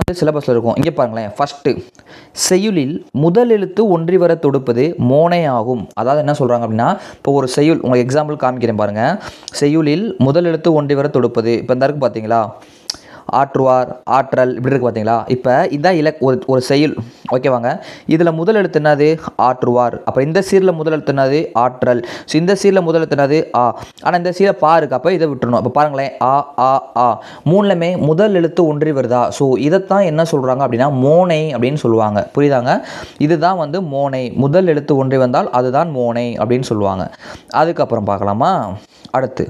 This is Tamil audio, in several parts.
வந்து சிலபஸில் இருக்கும். இங்கே பாருங்களேன் ஃபஸ்ட்டு செய்யுளில் முதல் எழுத்து ஒன்றி வர தொடுப்பது மோனை ஆகும் அதாவது என்ன சொல்கிறாங்க அப்படின்னா இப்போ ஒரு செய்யுள் உங்களுக்கு எக்ஸாம்பிள் காமிக்கிறேன் பாருங்கள் செய்யுளில் முதல் எழுத்து ஒன்றி வர தொடுப்பது இப்போ இந்த இருக்கு பார்த்தீங்களா ஆற்றுவார் ஆற்றல் இப்படி இருக்குது பார்த்தீங்களா? இப்போ இதான் இலக் ஒரு ஒரு செயல். ஓகேவாங்க இதில் முதல் எழுத்து என்னது? ஆற்றுவார். அப்போ இந்த சீரில் முதல் எழுத்து என்னது? ஆற்றல். ஸோ இந்த சீரில் முதல் எழுத்து என்னது? ஆ. ஆனால் இந்த சீரில் பாருக்கு அப்போ இதை விட்டுருணும் அப்போ பாருங்களேன். ஆ ஆ ஆ. மூணுலமே முதல் எழுத்து ஒன்றி வருதா? ஸோ இதைத்தான் என்ன சொல்கிறாங்க அப்படின்னா மோனை அப்படின்னு சொல்லுவாங்க. புரியுதாங்க? இதுதான் வந்து மோனை. முதல் எழுத்து ஒன்றி வந்தால் அதுதான் மோனை அப்படின்னு சொல்லுவாங்க. அதுக்கப்புறம் பார்க்கலாமா? அடுத்து.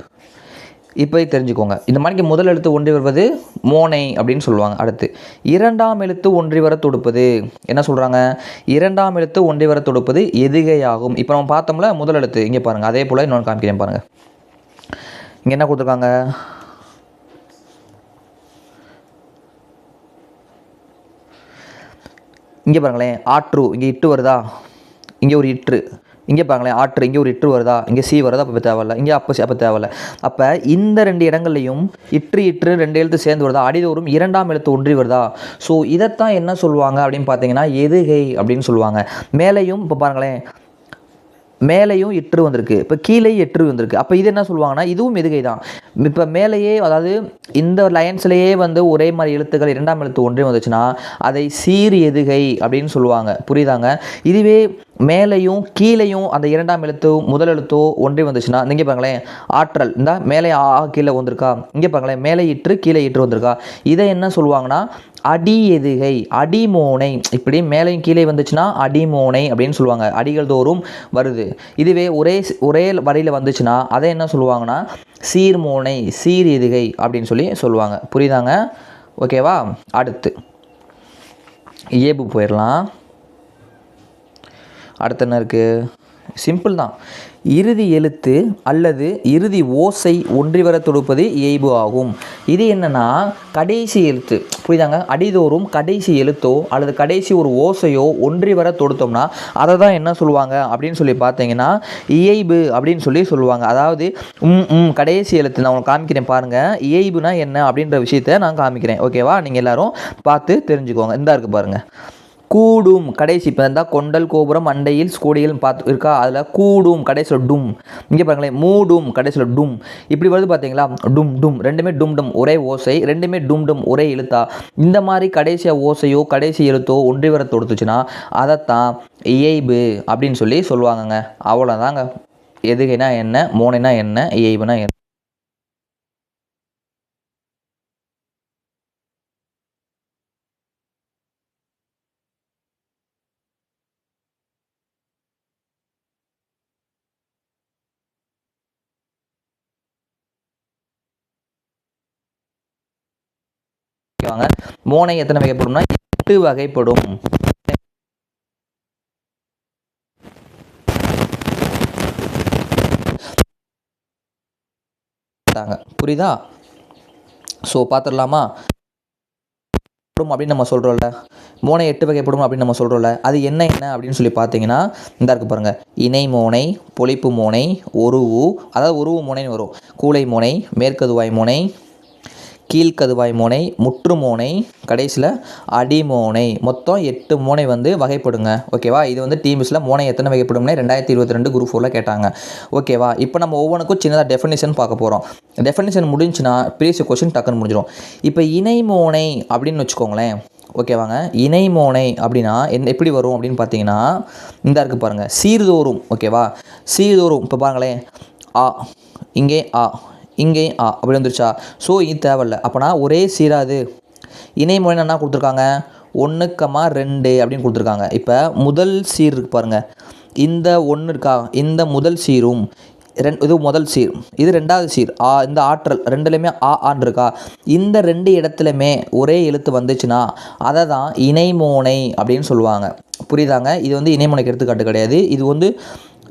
இப்போவே தெரிஞ்சுக்கோங்க. இந்த மாதிரிக்கு முதல் எழுத்து ஒன்றி வருவது மோனை அப்படின்னு சொல்லுவாங்க அடுத்து. இரண்டாம் எழுத்து ஒன்றி வர தொடுப்பது என்ன சொல்கிறாங்க இரண்டாம் எழுத்து ஒன்றி வர தொடுப்பது எதுகையாகும். இப்போ நம்ம பார்த்தோம்ல முதல் எழுத்து. இங்கே பாருங்கள் அதே போல் இன்னொன்று காமிக்கிறேன் பாருங்கள் இங்கே என்ன கொடுத்துருக்காங்க? இங்கே பாருங்களேன் ஆற்று. இங்கே இட்டு வருதா? இங்கே ஒரு இற்று. இங்கே பாருங்களேன் ஆற்று இங்கே ஒரு இற்று வருதா? இங்கே சி வருதா? அப்போ தேவையில்ல. இங்கே அப்போ அப்போ தேவையில்ல. அப்போ இந்த ரெண்டு இடங்கள்லையும் இற்று இற்று ரெண்டு எழுத்து சேர்ந்து வருதா? அடிதோறும் இரண்டாம் எழுத்து ஒன்றி வருதா? ஸோ இதைத்தான் என்ன சொல்லுவாங்க அப்படின்னு பார்த்தீங்கன்னா எதுகை அப்படின்னு சொல்லுவாங்க. மேலேயும் இப்போ பாருங்களேன் மேலேயும் எட்டு வந்திருக்கு. இப்போ கீழே எட்டு வந்திருக்கு. அப்போ இது என்ன சொல்லுவாங்கன்னா இதுவும் எதுகை தான் இப்போ மேலேயே அதாவது இந்த லைன்ஸ்லேயே வந்து ஒரே மாதிரி எழுத்துக்கள் இரண்டாம் எழுத்து ஒன்றே வந்துச்சுன்னா அதை சீர் எதுகை அப்படின்னு சொல்லுவாங்க. புரியுதாங்க? இதுவே மேலேயும் கீழேயும் அந்த இரண்டாம் எழுத்தோ முதல் எழுத்தோ ஒன்றே வந்துச்சுன்னா இங்கே பாருங்களேன் ஆற்றல். இந்த மேலே ஆ ஆ, கீழே வந்திருக்கா. இங்கே பாருங்களேன் மேலே இற்று கீழே இற்று வந்திருக்கா. இதை என்ன சொல்லுவாங்கன்னா அடி எதுகை அடிமோனை. இப்படி மேலையும் கீழே வந்துச்சுன்னா அடிமோனை அப்படின்னு சொல்லுவாங்க. அடிகள் தோறும் வருது. இதுவே ஒரே ஸ்- ஒரே வரியில் வந்துச்சுன்னா அதை என்ன சொல்லுவாங்கன்னா? சீர்மோனை சீர் எதுகை அப்படின்னு சொல்லி சொல்லுவாங்க. புரியுதாங்க? ஓகேவா? அடுத்து. ஏபு போயிடலாம். அடுத்து என்ன இருக்குது சிம்பிள் தான். இறுதி எழுத்து அல்லது இறுதி ஓசை ஒன்றி வர தொடுப்பது இயைபு ஆகும். இது என்னென்னா கடைசி எழுத்து. புரியுதாங்க? அடிதோறும் கடைசி எழுத்தோ அல்லது கடைசி ஒரு ஓசையோ ஒன்றி வர தொடுத்தோம்னா அதை தான் என்ன சொல்லுவாங்க அப்படின்னு சொல்லி பார்த்தீங்கன்னா இயைபு அப்படின்னு சொல்லி சொல்லுவாங்க. அதாவது ம் ம் கடைசி எழுத்து. நான் உங்களுக்கு காமிக்கிறேன் பாருங்கள் இயைபுனா என்ன அப்படின்ற விஷயத்த நான் காமிக்கிறேன். ஓகேவா? நீங்கள் எல்லாரும் பார்த்து தெரிஞ்சுக்கோங்க. இந்தா இருக்குது பாருங்கள் கூடும். கடைசி இப்போ இருந்தால் கொண்டல் கோபுரம் அண்டையில் கோடிகள் பார்த்து இருக்கா? அதில் கூடும். கடைசியில் டும். இங்கே பாருங்களேன் மூடும். கடைசியில் டும். இப்படி வருது பார்த்தீங்களா டும் டும். ரெண்டுமே டும் டும். ஒரே ஓசை. ரெண்டுமே டும் டும். ஒரே எழுத்தா. இந்த மாதிரி கடைசியாக ஓசையோ கடைசி எழுத்தோ ஒன்றி வர தொடுத்துச்சுன்னா அதைத்தான் இயைபு அப்படின்னு சொல்லி சொல்லுவாங்கங்க. அவ்வளோதாங்க எதுகைனா என்ன மோனைனா என்ன இயைபுனா என்ன? சொல்லுவாங்க மோனை எத்தனை வகைப்படும்னா எட்டு வகைப்படும். தாங்க. புரியுதா? ஸோ பார்த்துடலாமா? படும் அப்படின்னு நம்ம சொல்கிறோம்ல மோனை எட்டு வகைப்படும் அப்படின்னு நம்ம சொல்கிறோம்ல அது என்ன என்ன அப்படின்னு சொல்லி பார்த்தீங்கன்னா இந்த இருக்கு பாருங்கள் இணை மோனை பொழிப்பு மோனை ஒருவு அதாவது உருவு மோனைன்னு வரும். கூளை மோனை மேற்கதுவாய் மோனை கீழ்கதுவாய் மோனை முற்று மோனை கடைசியில் அடிமோனை மொத்தம் எட்டு மோனை வந்து வகைப்படுங்க. ஓகேவா இது வந்து டிஎம்எஸில் மோனை எத்தனை வகைப்படும்னே ரெண்டாயிரத்தி இருபத்தி ரெண்டு குரூப் ஃபோரில் கேட்டாங்க. ஓகேவா இப்போ நம்ம ஒவ்வொன்றுக்கும் சின்னதாக டெஃபினிஷன் பார்க்க போகிறோம் டெஃபினிஷன் முடிஞ்சுன்னா ப்ரீவியஸ் கொஷின் டக்குன்னு முடிஞ்சிடும் இப்போ இணைமோனை அப்படின்னு வச்சுக்கோங்களேன். ஓகேவாங்க இணைமோனை அப்படின்னா என்ன எப்படி வரும் அப்படின்னு பார்த்தீங்கன்னா இந்த இருக்குது பாருங்கள் சீர்தோறும். ஓகேவா சீர்தோறும். இப்போ பாருங்களேன். ஆ இங்கே ஆ இங்கே ஆ அப்படி வந்துருச்சா? ஸோ இது தேவையில்ல. அப்போனா ஒரே சீராது. இணை மொழி என்ன கொடுத்துருக்காங்க? ஒன்று ரெண்டு அப்படின்னு கொடுத்துருக்காங்க. இப்போ முதல் சீர் இருக்கு பாருங்க. இந்த ஒன்று இருக்கா இந்த முதல் சீரும் ரெண் இது முதல் சீர். இது ரெண்டாவது சீர். ஆ இந்த ஆற்றல் ரெண்டுலையுமே ஆ ஆன் இருக்கா? இந்த ரெண்டு இடத்துலையுமே ஒரே எழுத்து வந்துச்சுன்னா அதை தான் இணைமோனை அப்படின்னு சொல்லுவாங்க. புரியுதாங்க? இது வந்து இணைமோனைக்கு எடுத்துக்காட்டு கிடையாது. இது வந்து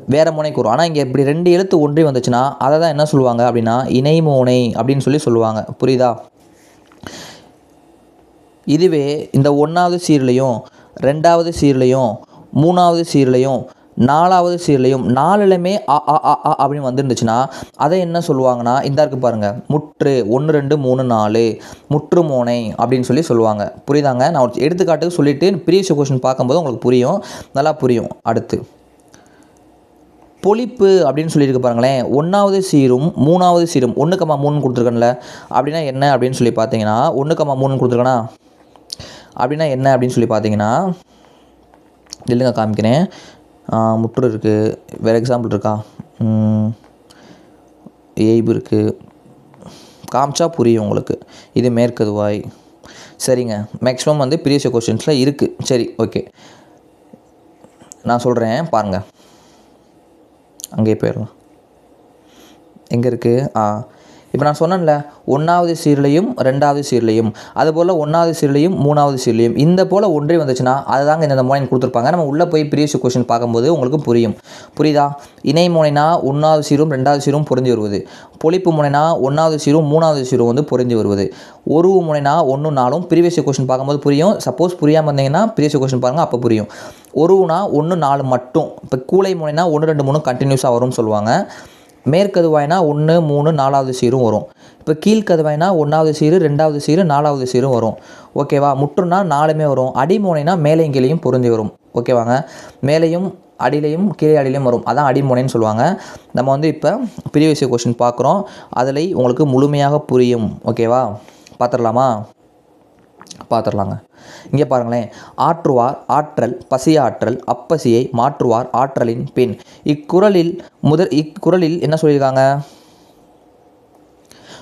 வேறு முனைக்கு வரும் ஆனால் இங்கே இப்படி ரெண்டு எழுத்து ஒன்றி வந்துச்சுன்னா அதை தான் என்ன சொல்லுவாங்க அப்படின்னா இணைமோனை அப்படின்னு சொல்லி சொல்லுவாங்க. புரியுதா? இதுவே இந்த ஒன்றாவது சீர்லையும் ரெண்டாவது சீர்லையும் மூணாவது சீர்லையும் நாலாவது சீர்லையும் நாலுலையுமே அ அ அ அ அப்படின்னு வந்துருந்துச்சுன்னா அதை என்ன சொல்லுவாங்கன்னா இந்த இருக்கு பாருங்கள் முற்று ஒன்று ரெண்டு மூணு நாலு முற்று மூனை அப்படின்னு சொல்லி சொல்லுவாங்க. புரியுதாங்க? நான் ஒரு எடுத்துக்காட்டுக்கு சொல்லிவிட்டு ப்ரீவியஸ் கொஷின் பார்க்கும்போது உங்களுக்கு புரியும். நல்லா புரியும். அடுத்து. பொழிப்பு அப்படின்னு சொல்லியிருக்கு பாருங்களேன். ஒன்றாவது சீரும் மூணாவது சீரும் ஒன்று கம்மா மூணு கொடுத்துருக்கேன்ல. அப்படின்னா என்ன அப்படின்னு சொல்லி பார்த்தீங்கன்னா ஒன்று கம்மா மூணு கொடுத்துருக்கேனா? அப்படின்னா என்ன அப்படின்னு சொல்லி பார்த்தீங்கன்னா இல்லைங்க காமிக்கிறேன். முற்று இருக்குது வேறு எக்ஸாம்பிள் இருக்கா? எய்பு இருக்குது காமிச்சா புரியும் உங்களுக்கு. இது மேற்கதுவாய். சரிங்க. மேக்ஸிமம் வந்து ப்ரீவியஸ் கொஸ்டின்ஸில் இருக்குது சரி ஓகே நான் சொல்கிறேன் பாருங்கள் அங்கேயே போயிடலாம். எங்கே இருக்குது ஆ. இப்போ நான் சொன்னேன்ல ஒன்றாவது சீர்லையும் ரெண்டாவது சீர்லையும். அதுபோல் ஒன்றாவது சீர்லையும் மூணாவது சீர்லையும். இந்த போல் ஒன்றே வந்துச்சுன்னா அதுதாங்க இந்த மோனின் கொடுத்துருப்பாங்க. நம்ம உள்ளே போய் ப்ரீவியஸ் கொஷின் பார்க்கும்போது உங்களுக்கு புரியும். புரியுதா? இணை முனைனா ஒன்றாவது சீரும் ரெண்டாவது சீரும் பொருந்தி வருவது. பொழிப்பு முனைனா ஒன்றாவது சீரும் மூணாவது சீரும் வந்து பொருந்தி வருவது. ஒரு முனைனா ஒன்று நாளும் ப்ரீவியஸ் கொஷின் பார்க்கும்போது புரியும். சப்போஸ் புரியாமல் இருந்தீங்கன்னா ப்ரீவியஸ் கொஷின் பாருங்கள் அப்போ புரியும். ஒருனா ஒன்று நாலு மட்டும். இப்போ கூலை முனைனா ஒன்று ரெண்டு மூணு கண்டினியூஸாக வரும்னு சொல்லுவாங்க. மேற்கதுவாய்னா ஒன்று மூணு நாலாவது சீரும் வரும். இப்போ கீழ்கதுவாய்னா ஒன்றாவது சீரு ரெண்டாவது சீரு நாலாவது சீரும் வரும். ஓகேவா முற்றுனா நாலுமே வரும். அடிமூனைனா மேலையும் கீழையும் பொருந்தி வரும். ஓகேவாங்க மேலையும் அடியிலையும் கீழே அடியிலையும் வரும். அதான் அடிமோனைன்னு சொல்லுவாங்க. நம்ம வந்து இப்போ ப்ரீவியஸ் கொஷின் பார்க்குறோம். அதில் உங்களுக்கு முழுமையாக புரியும். ஓகேவா பார்த்துடலாமா? பார்த்துடலாங்க. இங்கே பாருங்களேன். ஆற்றுவார் ஆற்றல் பசியாற்றல் அப்பசியை மாற்றுவார் ஆற்றலின் பின். இக்குறளில் முதல் இக்குறளில் என்ன சொல்லியிருக்காங்க?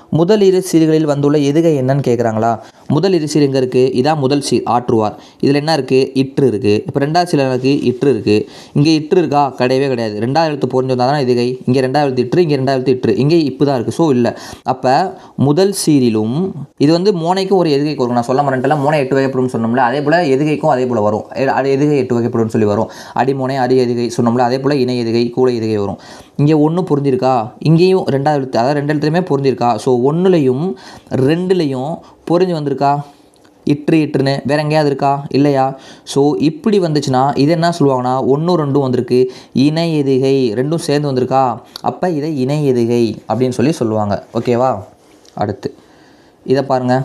முதலிரு சீர்களில் வந்துள்ள எதுகை என்னன்னு கேட்குறாங்களா? முதல் இரு சீர் எங்கே இருக்குது இதான் முதல் சீர் ஆற்றுவார். இதில் என்ன இருக்குது இற்று இருக்குது இப்போ ரெண்டாவது சீரில் இருக்குது இற்று இருக்குது இங்கே இற்று இருக்கா? கிடையவே கிடையாது. ரெண்டாவது எழுத்து பொறிஞ்சு வந்தால் தான் இதுகை இங்கே ரெண்டாவது இற்று இங்கே ரெண்டாவது இற்று. இங்கே இப்போ தான் இருக்குது ஸோ இல்லை. அப்போ முதல் சீரிலும் இது வந்து மோனைக்கும் ஒரு எதுகை வரும். நான் சொல்ல மாட்டேன்ல மோனை எட்டு வகைப்படும்னு சொன்னோம்ல. அதே போல் எதுகைக்கும் அதே போல் வரும். எ- எதுகை எட்டு வகைப்படும்னு சொல்லி வரும். அடிமோனை அடி எதுகை சொன்னோம்ல. அதே போல் இணை எதுகை கூடை எதுகை வரும். இங்கே ஒன்று புரிஞ்சிருக்கா இங்கேயும் ரெண்டாவது எழுத்து அதாவது ரெண்டு எழுத்துலையுமே புரிஞ்சிருக்கா ஸோ ஒன்றுலையும் ரெண்டுலேயும் பொறிஞ்சு வந்திருக்கா? இட்ரு இட்ருன்னு வேற எங்கேயாவது இருக்கா? இல்லையா? ஸோ இப்படி வந்துச்சுன்னா இது என்ன சொல்லுவாங்கன்னா ஒன்றும் ரெண்டும் வந்திருக்கு. இணை எதுகை ரெண்டும் சேர்ந்து வந்திருக்கா? அப்போ இதை இணை எதுகை அப்படின்னு சொல்லி சொல்லுவாங்க. ஓகேவா அடுத்து. இதை பாருங்க.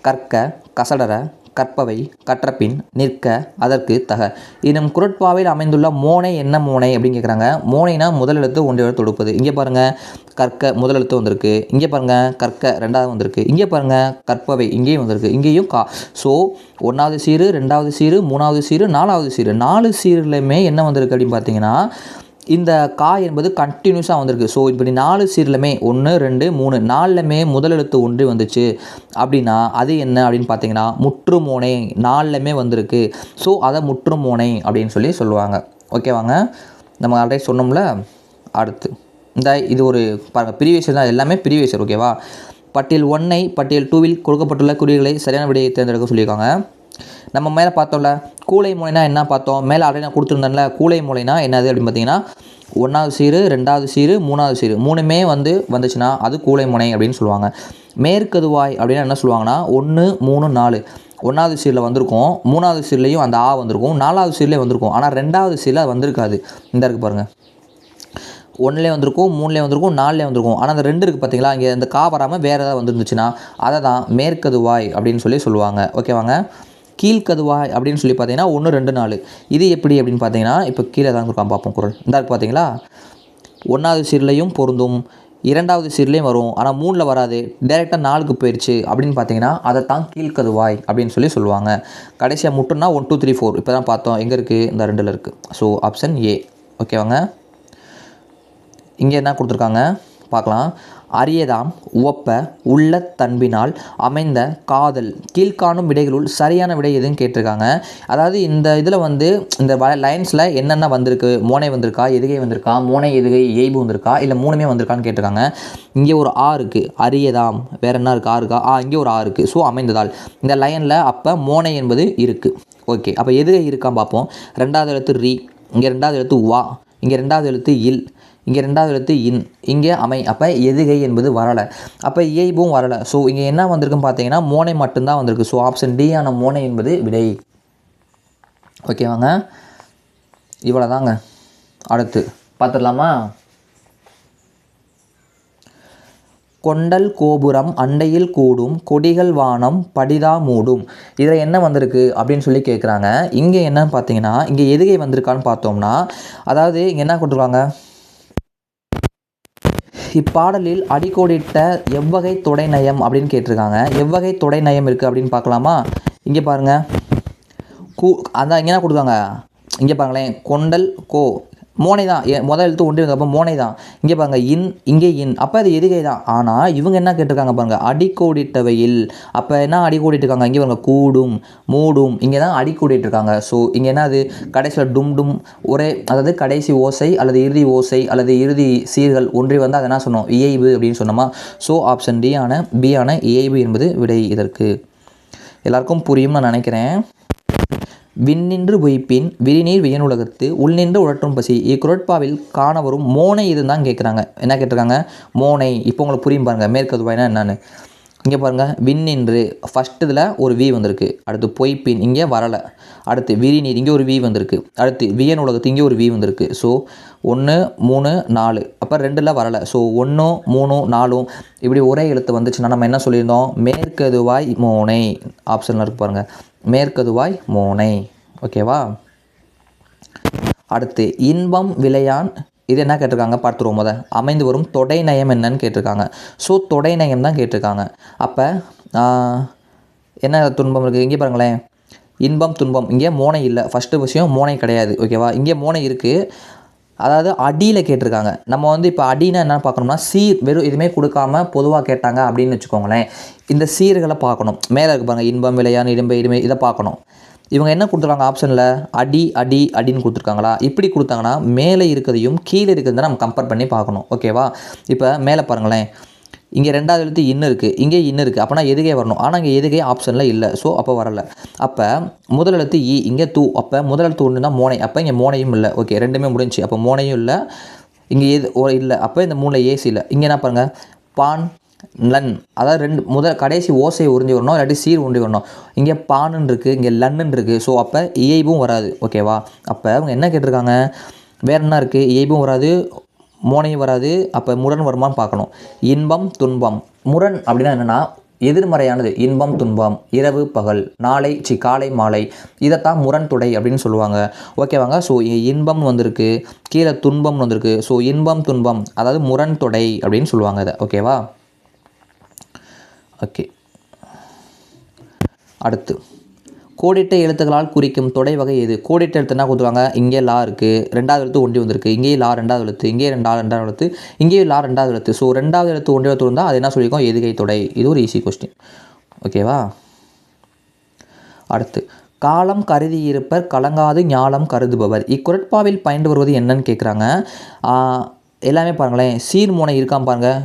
கற்க கசடரை கற்பவை கற்றப்பின் நிற்க அதற்கு தக. இன்னும் குரட்பாவில் அமைந்துள்ள மோனை என்ன மோனை அப்படின்னு கேட்குறாங்க மோனைனா முதல் எழுத்து ஒன்றை எழுத்து தொடுப்பது. இங்கே பாருங்கள் கற்க முதல் எழுத்து வந்திருக்கு. இங்கே பாருங்க கற்க ரெண்டாவது வந்திருக்கு. இங்கே பாருங்கள் கற்பவை இங்கேயும் வந்திருக்கு. இங்கேயும் கா. ஸோ ஒன்றாவது சீரு ரெண்டாவது சீரு மூணாவது சீரு நாலாவது சீரு. நாலு சீருலையுமே என்ன வந்திருக்கு அப்படின்னு பார்த்தீங்கன்னா இந்த கா என்பது கண்டினியூஸாக வந்திருக்கு. ஸோ இப்படி நாலு சீர்லையுமே ஒன்று ரெண்டு மூணு நாலுலமே முதல் எழுத்து ஒன்று வந்துச்சு. அப்படின்னா அது என்ன அப்படின்னு பார்த்தீங்கன்னா முற்றுமோனை நாலுலமே வந்திருக்கு. ஸோ அதை முற்றுமோனை அப்படின்னு சொல்லி சொல்லுவாங்க. ஓகேவாங்க நம்ம ஆல்ரெடி சொன்னோம்ல? அடுத்து. இந்த இது ஒரு பாருங்கள் பிரிவேசர் தான். எல்லாமே பிரிவேசர் ஓகேவா பட்டியல் ஒன்னை பட்டியல் டூவில் கொடுக்கப்பட்டுள்ள குறிகளை சரியான விடையை தேர்ந்தெடுக்க சொல்லியிருக்காங்க. நம்ம மேலே பார்த்தோம்ல கூலை மூலைனா என்ன பார்த்தோம்? மேலே ஆல்ரெடி நான் கொடுத்துருந்தேன்ல கூலை மூலைனா என்னது அப்படின்னு பார்த்தீங்கன்னா ஒன்றாவது சீரு ரெண்டாவது சீரு மூணாவது சீரு. மூணுமே வந்து வந்துச்சுன்னா அது கூலை முனை அப்படின்னு சொல்லுவாங்க. மேற்கதுவாய் அப்படின்னா என்ன சொல்லுவாங்கன்னா ஒன்று மூணு நாலு. ஒன்றாவது சீரில் வந்திருக்கும் மூணாவது சீர்லேயும் அந்த ஆ வந்திருக்கும் நாலாவது சீர்லேயே வந்திருக்கும். ஆனால் ரெண்டாவது சீரில் அது வந்திருக்காது. இந்த இருக்குது பாருங்கள் ஒன்றுலேயே வந்திருக்கும் மூணுலேயே வந்திருக்கும் நாலுலேயே வந்திருக்கும். ஆனால் அந்த ரெண்டு இருக்குது பார்த்தீங்களா இங்கே இந்த கா வராமல் வேறு ஏதாவது வந்துருந்துச்சுன்னா அதை தான் மேற்கதுவாய் அப்படின்னு சொல்லி சொல்லுவாங்க. ஓகேவாங்க? கீழ்கதுவாய் அப்படின்னு சொல்லி பார்த்தீங்கன்னா ஒன்று ரெண்டு நாலு. இது எப்படி அப்படின்னு பார்த்தீங்கன்னா இப்போ கீழே தான் இருக்கும் பார்ப்போம் குரல். இந்த பார்த்தீங்களா? ஒன்றாவது சீர்லையும் பொருந்தும். இரண்டாவது சீர்லேயும் வரும். ஆனால் மூணில் வராது. டேரெக்டாக நாலுக்கு போயிடுச்சு அப்படின்னு பார்த்தீங்கன்னா அதை தான் கீழ்கதுவாய் அப்படின்னு சொல்லி சொல்லுவாங்க. கடைசியாக முட்டுன்னா ஒன் டூ த்ரீ ஃபோர் இப்போ தான் பார்த்தோம். எங்கே இருக்குது இந்த ரெண்டில் இருக்குது ஸோ ஆப்ஷன் ஏ ஓகேவாங்க இங்கே என்ன கொடுத்துருக்காங்க? பார்க்கலாம். அரியதாம் உவப்ப உள்ள தன்பினால் அமைந்த காதல். கீழ்காணும் விடைகளுள் சரியான விடை எதுன்னு கேட்டிருக்காங்க. அதாவது இந்த இதில் வந்து இந்த லைன்ஸில் என்னென்ன வந்திருக்கு? மோனை வந்திருக்கா? எதுகை வந்திருக்கா? மோனை எதுகை ஏய்பு வந்திருக்கா? இல்லை மூணுமே வந்திருக்கான்னு கேட்டிருக்காங்க. இங்கே ஒரு ஆ இருக்குது அரியதாம். வேறு என்ன இருக்குது ஆ இருக்கா? ஆ இங்கே ஒரு ஆ இருக்குது ஸோ அமைந்ததால். இந்த லைனில் அப்போ மோனை என்பது இருக்குது ஓகே. அப்போ எதுகை இருக்கான் பார்ப்போம். ரெண்டாவது எழுத்து ரீ. இங்கே ரெண்டாவது எழுத்து வா. இங்கே ரெண்டாவது எழுத்து இல். இங்கே ரெண்டாவது எழுத்து இன். இங்கே அமை அப்போ எதுகை என்பது வரலை. அப்போ இயைபும் வரலை. ஸோ இங்கே என்ன வந்திருக்குன்னு பார்த்தீங்கன்னா மோனை மட்டும்தான் வந்திருக்கு. ஸோ ஆப்ஷன் டி ஆன மோனை என்பது விடை. ஓகேவாங்க இவ்வளோதாங்க அடுத்து பார்த்துடலாமா? கொண்டல் கோபுரம் அண்டையில் கூடும் கொடிகள் வானம் படிதா மூடும். இதில் என்ன வந்திருக்கு அப்படின்னு சொல்லி கேட்குறாங்க இங்கே என்னன்னு பார்த்தீங்கன்னா இங்கே எதுகை வந்திருக்கான்னு பார்த்தோம்னா அதாவது இங்கே என்ன கொடுத்துருக்காங்க? இப்பாடலில் அடிக்கோடிட்ட எவ்வகை தொடை நயம் அப்படின்னு கேட்டிருக்காங்க. எவ்வகை தொடை நயம் இருக்குது அப்படின்னு பார்க்கலாமா? இங்கே பாருங்கள் கூ அதான் இங்கே என்ன கொடுத்தாங்க இங்கே பாருங்களேன். கொண்டல் கோ மோனை தான் முதல் எழுத்து ஒன்றி அப்போ மோனை தான் இங்கே பாருங்க இன் இங்கே இன். அப்போ அது எதுகை தான் ஆனால் இவங்க என்ன கேட்டிருக்காங்க பாருங்கள் அடிக்கோடிட்டவையில். அப்போ என்ன அடிக்கோடிட்டுருக்காங்க? இங்கே பாருங்கள் கூடும் மூடும் இங்கே தான் அடிக்கோடிட்டுருக்காங்க. ஸோ இங்கே என்ன அது? கடைசியில் டும் டும் ஒரே அதாவது கடைசி ஓசை அல்லது இறுதி ஓசை அல்லது இறுதி சீர்கள் ஒன்றி வந்து அதை என்ன சொன்னோம்? இயைபு அப்படின்னு சொன்னோமா? ஸோ ஆப்ஷன் டி ஆன பி ஆன இயைபு என்பது விடை இதற்கு. எல்லாருக்கும் புரியும்னு நான் நினைக்கிறேன். விண்ணின்று உயிப்பின் விரிநீர் வியனுலகத்து உள்நின்று உழற்றும் பசி. இக்குரட்பாவில் காண வரும் மோனை இதுதான் கேட்குறாங்க? என்ன கேட்டிருக்காங்க? மோனை. இப்போ உங்களுக்கு புரியும் பாருங்கள் மேற்கதுவாய்னா என்னன்னு. இங்கே பாருங்கள் விண்ணின்று ஃபஸ்ட் இதில் ஒரு வி வந்திருக்கு. அடுத்து பொய்ப்பின் இங்கே வரலை. அடுத்து விரிநீர் இங்கே ஒரு வி வந்திருக்கு. அடுத்து வியன் உலகத்து இங்கே ஒரு வி வந்திருக்கு. ஸோ ஒன்று மூணு நாலு. அப்போ ரெண்டில் வரலை. ஸோ ஒன்றும் மூணும் நாலும் இப்படி ஒரே எழுத்து வந்துச்சுன்னா நம்ம என்ன சொல்லியிருந்தோம்? மேற்கதுவாய் மோனை. ஆப்ஷனில் இருக்கு பாருங்கள் மேற்கதுவாய் மோனை. ஓகேவா அடுத்து இன்பம் விளையான். இது என்ன கேட்டிருக்காங்க? பார்த்துருவோம் முத. அமைந்து வரும் தொடை நயம் என்னன்னு கேட்டிருக்காங்க. ஸோ தொடை நயம் தான் கேட்டிருக்காங்க. அப்போ என்ன துன்பம் இருக்குது இங்கே பாருங்களேன். இன்பம் துன்பம். இங்கே மோனை இல்லை. ஃபஸ்ட்டு விஷயம் மோனை கிடையாது. ஓகேவா இங்கே மோனை இருக்குது அதாவது அடியில் கேட்டிருக்காங்க. நம்ம வந்து இப்போ அடினா என்ன பார்க்கணும்னா சீர் வெறும் எதுவுமே கொடுக்காம பொதுவாக கேட்டாங்க அப்படின்னு வச்சுக்கோங்களேன். இந்த சீர்களை பார்க்கணும். மேலே இருக்கு பாருங்கள் இன்பம் விளையான் இடும்பை இடுமை இதை பார்க்கணும். இவங்க என்ன கொடுத்துருக்காங்க ஆப்ஷனில் அடி அடி அடின்னு கொடுத்துருக்காங்களா? இப்படி கொடுத்தாங்கன்னா மேலே இருக்கிறதையும் கீழே இருக்கிறத நம்ம கம்பேர் பண்ணி பார்க்கணும். ஓகேவா இப்போ மேலே பாருங்களேன். இங்கே ரெண்டாவது எழுத்து இன்னு இருக்குது இங்கே இன்னு இருக்குது அப்போனா எதுகே வரணும்? ஆனால் இங்கே எதுகே ஆப்ஷனில் இல்லை. ஸோ அப்போ வரல. அப்போ முதல் எழுத்து இ இங்கே தூ. அப்போ முதல் எழுத்து ஒன்று தான் மோனை. அப்போ இங்கே மோனையும் இல்லை. ஓகே ரெண்டுமே முடிஞ்சுச்சு. அப்போ மோனையும் இல்லை. இங்கே எது ஓ இல்லை. அப்போ இந்த மூணில் ஏசி இல்லை. இங்கே என்ன பாருங்கள் பான் லன். அதாவது ரெண்டு முதல் கடைசி ஓசை உறிஞ்சி வரணும். இல்லாட்டி சீர் உண்டி வரணும். இங்கே பானுன்னு இருக்குது இங்கே லன்னு இருக்குது ஸோ அப்போ இயைபும் வராது. ஓகேவா அப்போ அவங்க என்ன கேட்டிருக்காங்க? வேறு என்ன இருக்குது இயைபும் வராது. மோனை வராது அப்போ முரண் வருமான்னு பார்க்கணும். இன்பம் துன்பம். முரண் அப்படின்னா என்னென்னா எதிர்மறையானது இன்பம் துன்பம் இரவு பகல் நாளை சி காலை மாலை. இதைத்தான் முரண் துடை அப்படின்னு சொல்லுவாங்க. ஓகேவாங்க ஸோ இன்பம் வந்திருக்கு கீழே துன்பம் வந்திருக்கு. ஸோ இன்பம் துன்பம் அதாவது முரண் துடை அப்படின்னு சொல்லுவாங்க இதை. ஓகேவா ஓகே. அடுத்து. கோடிட்ட எழுத்துக்களால் குறிக்கும் தொடை வகை எது? கோடிட்ட எழுத்து என்ன கொடுத்துருவாங்க இங்கே லா இருக்குது ரெண்டாவது எழுத்து ஒண்டி வந்திருக்கு. இங்கேயே லா ரெண்டாவது எழுத்து. இங்கே ரெண்டா ரெண்டாவது எழுத்து. இங்கேயே லா ரெண்டாவது எழுத்து. ஸோ ரெண்டாவது எழுத்து ஒண்டி எழுத்து இருந்தால் அது என்ன சொல்லியிருக்கோம்? எதுகை தொடை? இது ஒரு ஈஸி கொஸ்டின் ஓகேவா அடுத்து. காலம் கருதி இருப்பர் கலங்காது ஞாலம் கருதுபவர். இக்குரட்பாவில் பயின்று வருவது என்னன்னு கேட்குறாங்க எல்லாமே பாருங்களேன். சீர்மோனை இருக்கான் பாருங்கள்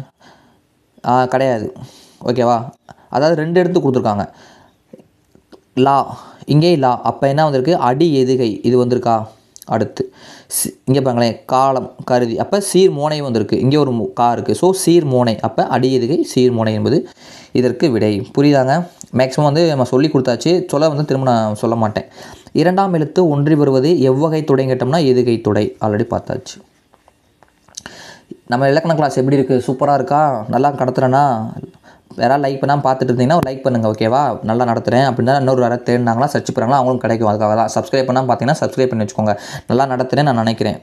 கிடையாது. ஓகேவா அதாவது ரெண்டு எடுத்து கொடுத்துருக்காங்க. லா இங்கே லா அப்போ என்ன வந்திருக்கு? அடி எதுகை இது வந்திருக்கா? அடுத்து சி- இங்கே பாருங்களேன் காலம் கருதி அப்போ சீர் மோனை வந்திருக்கு. இங்கே ஒரு கா இருக்குது ஸோ சீர் மோனை அப்போ அடி எதுகை சீர் மோனை என்பது இதற்கு விடை. புரியுதாங்க? மேக்ஸிமம் வந்து நம்ம சொல்லி கொடுத்தாச்சு. சொல்ல வந்து திரும்ப நான் சொல்ல மாட்டேன். இரண்டாம் எழுத்து ஒன்றி வருவது எவ்வகை துடை கேட்டோம்னா எதுகை துடை. ஆல்ரெடி பார்த்தாச்சு. நம்ம இலக்கண கிளாஸ் எப்படி இருக்குது சூப்பராக இருக்கா? நல்லா கடத்துறேன்னா யாராவது லைக் பண்ணால் பார்த்துட்டு இருந்தீங்கன்னா ஒரு லைக் பண்ணுங்கள் ஓகேவா நல்லா நடத்துகிறேன் அப்படின்னா இன்னொரு யாராவது தேடினாங்களா சர்ச் பண்ணுறாங்களா அவங்களும் கிடைக்கும் அதுக்காக தான். சப்ஸ்கிரைப் பண்ணால் பார்த்தீங்கன்னா சப்ஸ்கிரைப் பண்ணி வச்சுக்கோங்க. நல்லா நடத்துகிறேன் நான் நினைக்கிறேன்.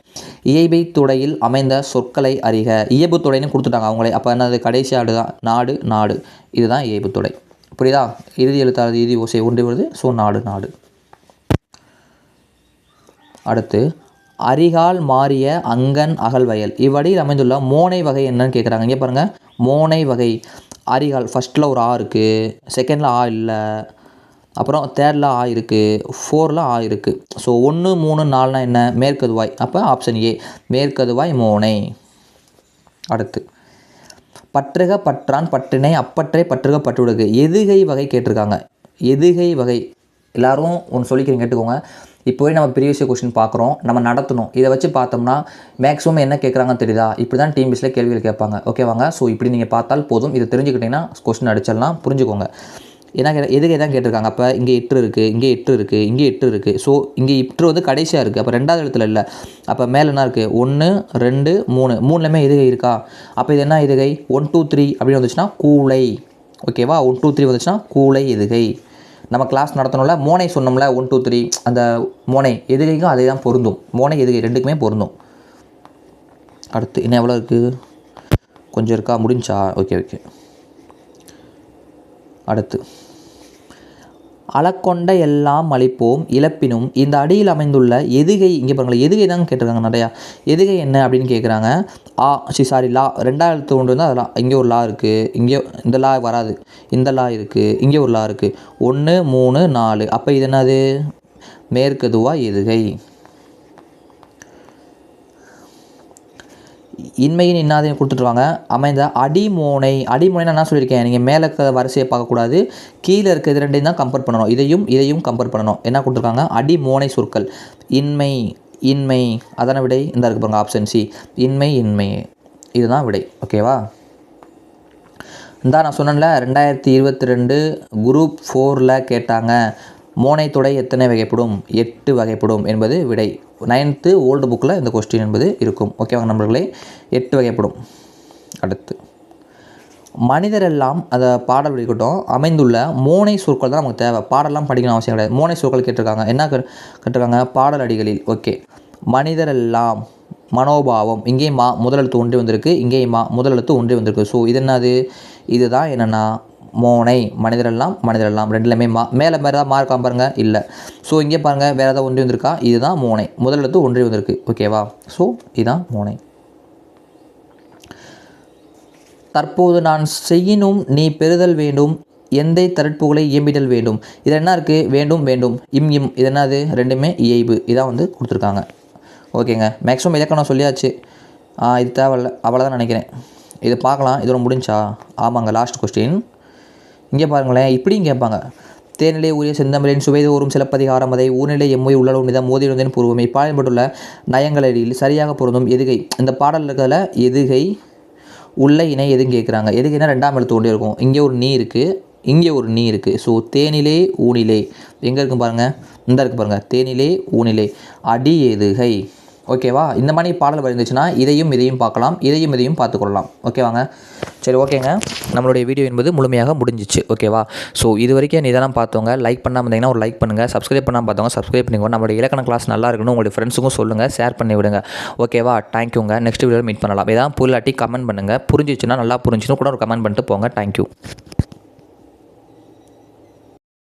இயைபை துடையில் அமைந்த சொற்களை அறிக. இயல்பு துடைன்னு கொடுத்துட்டாங்க அவங்களே. அப்போ என்னது? கடைசி ஆடு தான். நாடு நாடு. இதுதான் இயல்பு துடை புரியுதா? இறுதி எழுத்தாளர் இறுதி ஓசை ஒன்று வருது. ஸோ நாடு நாடு. அடுத்து அரிகால் மாறிய அங்கன் அகல்வயல். இவ்வடியில் அமைந்துள்ள மோனை வகை என்னன்னு கேட்குறாங்க இங்கே பாருங்கள் மோனை வகை. அரிகால் ஃபஸ்ட்டில் ஒரு ஆ இருக்குது செகண்டில் ஆ இல்லை அப்புறம் தேர்டில் ஆ இருக்குது ஃபோரில் ஆ இருக்குது ஸோ ஒன்று மூணு நாலுனா என்ன? மேற்கதுவாய். அப்போ ஆப்ஷன் ஏ மேற்கதுவாய் மோனை. அடுத்து. பற்றுக பற்றான் பற்றினை அப்பற்றே பற்றுக பற்றுவிடுகு. எதுகை வகை கேட்டிருக்காங்க. எதுகை வகை. எல்லோரும் ஒன்று சொல்லிக்கிறீங்க கேட்டுக்கோங்க. இப்போவே நம்ம ப்ரீவியஸ் கொஸ்டின் பார்க்குறோம். நம்ம நடத்தணும். இதை வச்சு பார்த்தோம்னா மேக்ஸிமம் என்ன கேட்குறாங்கன்னு தெரியுதா? இப்படி தான் டீம் பிஸில் கேள்விகள் கேட்பாங்க. ஓகேவாங்க ஸோ இப்படி நீங்கள் பார்த்தால் போதும். இதை தெரிஞ்சுக்கிட்டிங்கன்னா கொஸ்டின் அடிச்சிடலாம். புரிஞ்சுக்கோங்க. ஏன்னா கே எதுக்கு தான் கேட்டிருக்காங்க? அப்போ இங்கே எட்டு இருக்குது இங்கே எட்டு இருக்குது இங்கே எட்டு இருக்குது ஸோ இங்கே எட்டு வந்து கடைசியாக இருக்குது அப்போ ரெண்டாவது இடத்துல இல்லை. அப்போ மேலே என்ன இருக்குது ஒன்று ரெண்டு மூணு. மூணுலேயுமே எதுகை இருக்கா? அப்போ இது என்ன எதுகை ஒன் டூ த்ரீ அப்படின்னு வந்துச்சுன்னா கூளை ஓகேவா ஒன் டூ த்ரீ வந்துச்சுன்னா கூளை எதுகை நம்ம கிளாஸ் நடத்தணும்ல மோனை சொன்னோம்ல ஒன் டூ த்ரீ அந்த மோனை எதுகைக்கும் அதே தான் பொருந்தும். மோனை எதுகை ரெண்டுக்குமே பொருந்தும். அடுத்து இன்னும் எவ்வளோ இருக்குது கொஞ்சம் இருக்கா? முடிஞ்சா? ஓகே ஓகே அடுத்து. அளக்கொண்ட எல்லாம் அழிப்போம். இழப்பினும் இந்த அடியில் அமைந்துள்ள எதுகை இங்கே பாருங்களேன் எதுகை தான் கேட்டிருக்காங்க நிறையா. எதுகை என்ன அப்படின்னு கேட்குறாங்க? ஆ சி சாரி லா. ரெண்டாயிரத்து ஒன்று வந்து அதெல்லாம். இங்கே ஒரு லா இருக்குது இங்கே இந்த லா வராது. இந்த லா இருக்குது இங்கே ஒரு லா இருக்குது ஒன்று மூணு நாலு. அப்போ இது என்னது? மேற்கதுவா எதுகை. இன்மையின் இன்னாதையும் கொடுத்துட்ருவாங்க. அமைந்த அடிமோனை அடிமோனை நான் என்ன சொல்லியிருக்கேன். நீங்கள் மேலே இருக்கிற வரிசையை பார்க்கக்கூடாது. கீழே இருக்கிற இது ரெண்டையும் தான் கம்பேர் பண்ணணும். இதையும் இதையும் கம்பேர் பண்ணணும். என்ன கொடுத்துருக்காங்க? அடிமோனை சொற்கள். இன்மை இன்மை. அதான விடை. இந்த இருக்கு பாருங்க ஆப்ஷன் சி இன்மை இன்மை. இதுதான் விடை. ஓகேவா இந்த நான் சொன்னேன்ல ரெண்டாயிரத்தி இருபத்தி ரெண்டு குரூப் ஃபோரில் கேட்டாங்க மோனை தொடை எத்தனை வகைப்படும்? எட்டு வகைப்படும் என்பது விடை. நைன்த்து ஓல்டு புக்கில் இந்த கொஸ்டின் என்பது இருக்கும். ஓகேவாங்க நண்பர்களே எட்டு வகைப்படும். அடுத்து மனிதரெல்லாம் அதை பாடல் இருக்கட்டும் அமைந்துள்ள மோனை சொற்கள் தான் நமக்கு தேவை. பாடலாம் படிக்கணும் அவசியம் கிடையாது. மோனை சொற்கள் கேட்டிருக்காங்க. என்ன கேட்டிருக்காங்க? பாடல் அடிகளில். ஓகே மனிதரெல்லாம் மனோபாவம். இங்கேயும் மா முதல் எழுத்து ஒன்றி வந்திருக்கு. இங்கேயும் மா முதலெழுத்து ஒன்றி வந்திருக்கு. ஸோ இது என்னது? இதுதான் என்னென்னா மோனை மனிதரெல்லாம் மனிதரெல்லாம். ரெண்டுலையுமே மா மேலே வேறு தான் மார்க்கா பாருங்க. இல்லை. ஸோ இங்கே பாருங்கள் வேறு ஏதாவது ஒன்றி வந்திருக்கா? இதுதான் மோனை. முதல் எழுத்து ஒன்றி வந்திருக்கு. ஓகேவா ஸோ இதுதான் மோனை. தற்போது நான் செய்யினும் நீ பெறுதல் வேண்டும். எந்தை தரட்புகளை இயம்பிடல் வேண்டும். இது என்ன இருக்குது வேண்டும் வேண்டும். இம் இம். இது என்னது? ரெண்டுமே இயைபு. இதான் வந்து கொடுத்துருக்காங்க. ஓகேங்க மேக்ஸிமம் இலக்கணம் சொல்லியாச்சு. இது தேவையில்ல. அவ்வளோதான் நினைக்கிறேன். இது பார்க்கலாம். இதோட முடிஞ்சா? ஆமாங்க லாஸ்ட் கொஸ்டின் இங்கே பாருங்களேன் இப்படியும் கேட்பாங்க. தேனிலே உரிய செந்தமிழின் சுவைதோறும் சிலப்பதிகாரம் அதை ஊர்நிலை எம்மை உள்ளளவு நிதம் மோதிருந்தேன் பூர்வமை. பாடப்பட்டுள்ள நயங்களில் சரியாக பொருந்தும் எதுகை. இந்த பாடல் இருக்கிறதுல எதுகை உள்ள இணை எதுவும் கேட்குறாங்க. எதுகைனா ரெண்டாம் எழுத்து கொண்டே இருக்கும். இங்கே ஒரு நீ இருக்குது இங்கே ஒரு நீ இருக்குது ஸோ தேனிலே ஊனிலே. எங்கே இருக்கும் பாருங்கள் இந்த இருக்கு பாருங்கள் தேனிலே ஊனிலே. அடி எதுகை? ஓகேவா? இந்த மாதிரி பாடல் வந்துச்சுன்னா இதையும் இதையும் பார்க்கலாம். இதையும் இதையும் பார்த்துக்கொள்ளலாம். ஓகேவாங்க சரி ஓகேங்க. நம்மளுடைய வீடியோ என்பது முழுமையாக முடிஞ்சிச்சு. ஓகேவா? ஸோ இது வரைக்கும் இதெல்லாம் பார்த்தவங்க லைக் பண்ணாமல் இருந்தீங்கன்னா ஒரு லைக் பண்ணுங்கள் சப்ஸ்கிரைப் பண்ணாமல் பார்த்தவங்க சப்ஸ்கிரைப் பண்ணிக்கோங்க. நம்மளுடைய இலக்கண கிளாஸ் நல்லா இருக்கணும். உங்களுடைய ஃப்ரெண்ட்ஸுக்கும் சொல்லுங்கள் ஷேர் பண்ணி விடுங்க. ஓகேவா? தேங்க்யூங்க நெக்ஸ்ட் வீடியோவில் மீட் பண்ணலாம். ஏதாவது புல்லாட்டி கமெண்ட் பண்ணுங்கள் புரிஞ்சிச்சுன்னா நல்லா புரிஞ்சுன்னு கூட ஒரு கமெண்ட் பண்ணிட்டு போங்க. தேங்க்யூ